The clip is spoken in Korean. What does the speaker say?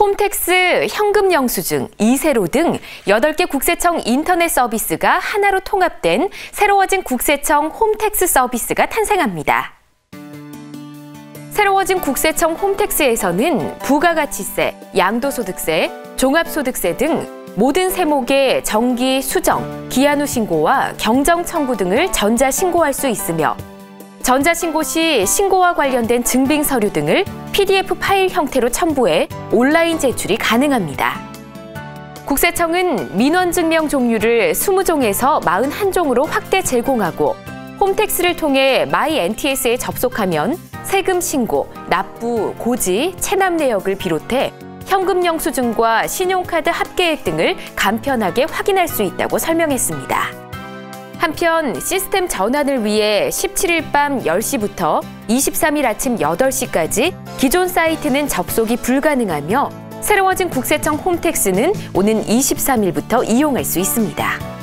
홈택스, 현금 영수증, 이세로 등 8개 국세청 인터넷 서비스가 하나로 통합된 새로워진 국세청 홈택스 서비스가 탄생합니다. 새로워진 국세청 홈택스에서는 부가가치세, 양도소득세, 종합소득세 등 모든 세목의 정기 수정, 기한 후 신고와 경정 청구 등을 전자 신고할 수 있으며 전자신고 시 신고와 관련된 증빙 서류 등을 PDF 파일 형태로 첨부해 온라인 제출이 가능합니다. 국세청은 민원증명 종류를 20종에서 41종으로 확대 제공하고 홈택스를 통해 마이 NTS에 접속하면 세금 신고, 납부, 고지, 체납 내역을 비롯해 현금 영수증과 신용카드 합계액 등을 간편하게 확인할 수 있다고 설명했습니다. 한편 시스템 전환을 위해 17일 밤 10시부터 23일 아침 8시까지 기존 사이트는 접속이 불가능하며 새로워진 국세청 홈택스는 오는 23일부터 이용할 수 있습니다.